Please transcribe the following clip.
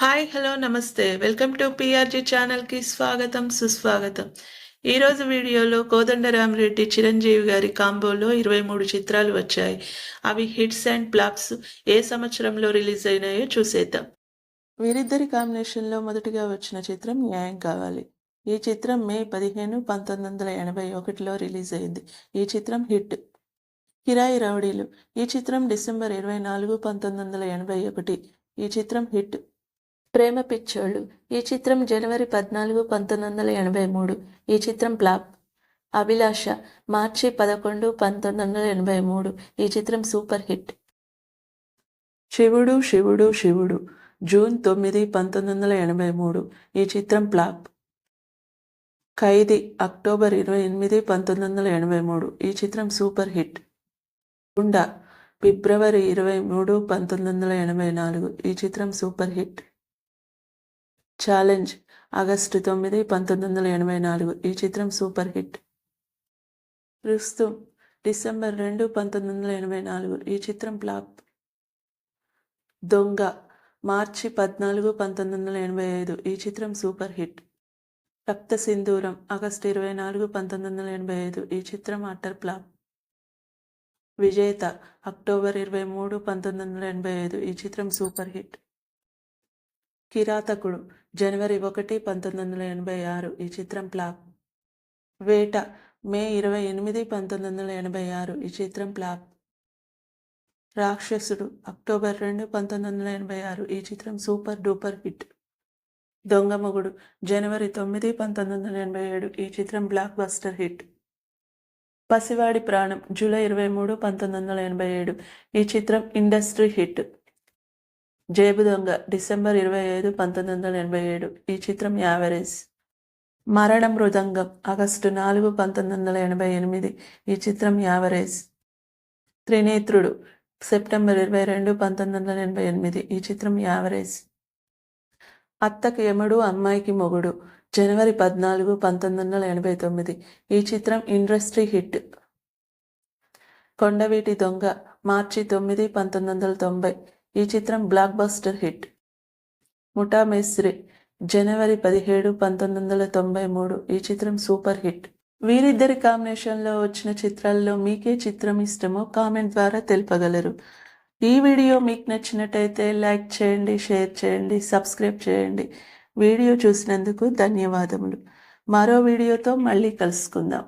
Hi hello నమస్తే welcome to PRG ఛానల్కి స్వాగతం సుస్వాగతం ఈరోజు వీడియోలో కోదండరామరెడ్డి చిరంజీవి గారి కాంబోలో ఇరవై మూడు చిత్రాలు వచ్చాయి. అవి హిట్స్ అండ్ ఫ్లాప్స్ ఏ సంవత్సరంలో రిలీజ్ అయినాయో చూసేద్దాం. వీరిద్దరి కాంబినేషన్లో మొదటిగా వచ్చిన చిత్రం న్యాయం కావాలి. ఈ చిత్రం మే పదిహేను పంతొమ్మిది వందల ఎనభై ఒకటిలో రిలీజ్ అయింది. ఈ చిత్రం హిట్. కిరాయి రౌడీలు. ఈ చిత్రం డిసెంబర్ ఇరవై నాలుగు పంతొమ్మిది వందల ఎనభై ఒకటి. ఈ చిత్రం హిట్. ప్రేమ పిచ్చోళ్ళు. ఈ చిత్రం జనవరి పద్నాలుగు పంతొమ్మిది వందల ఎనభై మూడు. ఈ చిత్రం ప్లాప్ అభిలాష మార్చి పదకొండు పంతొమ్మిది వందల ఎనభై మూడు. ఈ చిత్రం సూపర్ హిట్. శివుడు శివుడు శివుడు. జూన్ తొమ్మిది పంతొమ్మిది వందల ఎనభై మూడు. ఈ చిత్రం ప్లాప్ ఖైదీ అక్టోబర్ ఇరవై ఎనిమిది పంతొమ్మిది వందల ఎనభై మూడు. ఈ చిత్రం సూపర్ హిట్. గుండా ఫిబ్రవరి ఇరవై మూడు పంతొమ్మిది వందల ఎనభై నాలుగు. ఈ చిత్రం సూపర్ హిట్. ఛాలెంజ్ ఆగస్టు తొమ్మిది పంతొమ్మిది వందల ఎనభై నాలుగు. ఈ చిత్రం సూపర్ హిట్. రుస్తు డిసెంబర్ రెండు పంతొమ్మిది వందల ఎనభై నాలుగు. ఈ చిత్రం ఫ్లాప్. దొంగ మార్చి పద్నాలుగు పంతొమ్మిది వందల ఎనభై ఐదు. ఈ చిత్రం సూపర్ హిట్. రక్త సింధూరం ఆగస్టు ఇరవై నాలుగు పంతొమ్మిది వందల ఎనభై ఐదు. ఈ చిత్రం అట్టర్ ఫ్లాప్. విజేత అక్టోబర్ ఇరవై మూడు పంతొమ్మిది వందల ఎనభై ఐదు. ఈ చిత్రం సూపర్ హిట్. కిరాతకుడు జనవరి ఒకటి పంతొమ్మిది వందల ఎనభై ఆరు. ఈ చిత్రం ప్లాప్ వేట మే ఇరవై ఎనిమిది పంతొమ్మిది వందల ఎనభై ఆరు. ఈ చిత్రం ప్లాప్ రాక్షసుడు అక్టోబర్ రెండు పంతొమ్మిది వందల ఎనభై ఆరు. ఈ చిత్రం సూపర్ డూపర్ హిట్. దొంగమొగుడు జనవరి తొమ్మిది పంతొమ్మిది వందల ఎనభై ఏడు. ఈ చిత్రం బ్లాక్ బస్టర్ హిట్ పసివాడి ప్రాణం జూలై ఇరవై మూడు పంతొమ్మిది వందల ఎనభై ఏడు. ఈ చిత్రం ఇండస్ట్రీ హిట్ జేబు దొంగ డిసెంబర్ ఇరవై ఐదు పంతొమ్మిది వందల ఎనభై ఏడు. ఈ చిత్రం యావరేజ్. మరణ మృదంగం ఆగస్టు నాలుగు పంతొమ్మిది వందల ఎనభై ఎనిమిది. ఈ చిత్రం యావరేజ్. త్రినేత్రుడు సెప్టెంబర్ ఇరవై రెండు పంతొమ్మిది వందల ఎనభై ఎనిమిది. ఈ చిత్రం యావరేజ్. అత్తకి యముడు అమ్మాయికి మొగుడు జనవరి పద్నాలుగు పంతొమ్మిది వందల ఎనభై తొమ్మిది. ఈ చిత్రం ఇండస్ట్రీ హిట్. కొండవీటి దొంగ మార్చి తొమ్మిది పంతొమ్మిది వందల తొంభై. ఈ చిత్రం బ్లాక్ బస్టర్ హిట్ ముఠా మేస్త్రి జనవరి పదిహేడు పంతొమ్మిది వందల తొంభై మూడు ఈ చిత్రం సూపర్ హిట్ వీరిద్దరి కాంబినేషన్లో వచ్చిన చిత్రాల్లో మీకే చిత్రం ఇష్టమో కామెంట్ ద్వారా తెలుపగలరు. ఈ వీడియో మీకు నచ్చినట్టయితే లైక్ చేయండి షేర్ చేయండి సబ్స్క్రైబ్ చేయండి. వీడియో చూసినందుకు ధన్యవాదములు. మరో వీడియోతో మళ్ళీ కలుసుకుందాం.